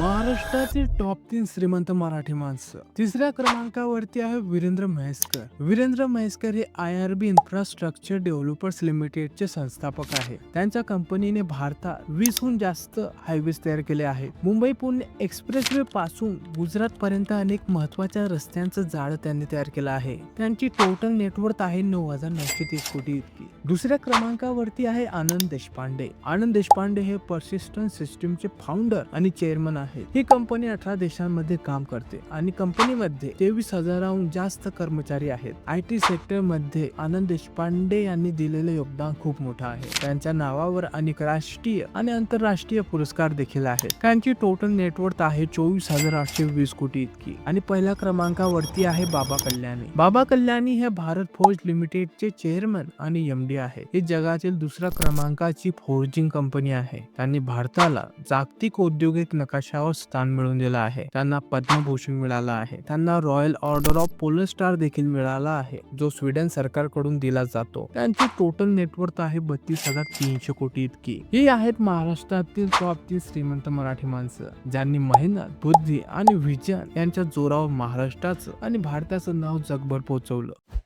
महाराष्ट्रातील टॉप तीन श्रीमंत मराठी माणसं. तिसऱ्या क्रमांकावरती आहे वीरेंद्र म्हैसकर. वीरेंद्र म्हैसकर हे I R B infrastructure developers लिमिटेडचे संस्थापक आहे. त्यांच्या कंपनीने भारतात वीसहून जास्त हायवेज तयार केले आहे मुंबई पुणे एक्सप्रेस वे पासून गुजरात पर्यंत अनेक महत्त्वाच्या रस्त्यांचं जाळं त्यांनी तयार केलं आहे. त्यांची टोटल नेटवर्थ आहे नऊ हजार नऊशे तीस कोटी इतकी. दुसऱ्या क्रमांकावरती आहे आनंद देशपांडे. आनंद देशपांडे हे पर्सिस्टंट सिस्टीमचे फाउंडर आणि चेअरमन आहे आहेत ही कंपनी अठरा देशांमध्ये काम करते आणि कंपनीमध्ये तेवीस हजाराहून जास्त कर्मचारी आहेत. आय टी सेक्टरमध्ये आनंद देशपांडे यांनी दिलेले योगदान खूप मोठं आहे. त्यांच्या नावावर अनेक राष्ट्रीय आणि आंतरराष्ट्रीय पुरस्कार देखील आहेत. त्यांची टोटल नेटवर्थ आहे चोवीस हजार आठशे वीस कोटी इतकी. आणि पहिल्या क्रमांकावरती आहे बाबा कल्याणी. बाबा कल्याणी हे भारत फोर्ज लिमिटेडचे चेअरमन आणि एमडी आहे. ही जगातील दुसऱ्या क्रमांकाची फोर्जिंग कंपनी आहे. त्यांनी भारताला जागतिक औद्योगिक नकाशा नकाशावर स्थान मिळवून दिलं आहे. त्यांना पद्मभूषण मिळाला आहे. त्यांना royal order of polar star देखील मिळाला आहे जो स्वीडन सरकारकडून दिला जातो. त्यांची टोटल नेटवर्थ आहे बत्तीस हजार तीनशे कोटी इतकी. ही आहेत महाराष्ट्रातील टॉप तीन श्रीमंत मराठी माणसं ज्यांनी मेहनत बुद्धी आणि विजन यांच्या जोरावर महाराष्ट्राचं आणि भारताचं नाव जगभर पोहोचवलं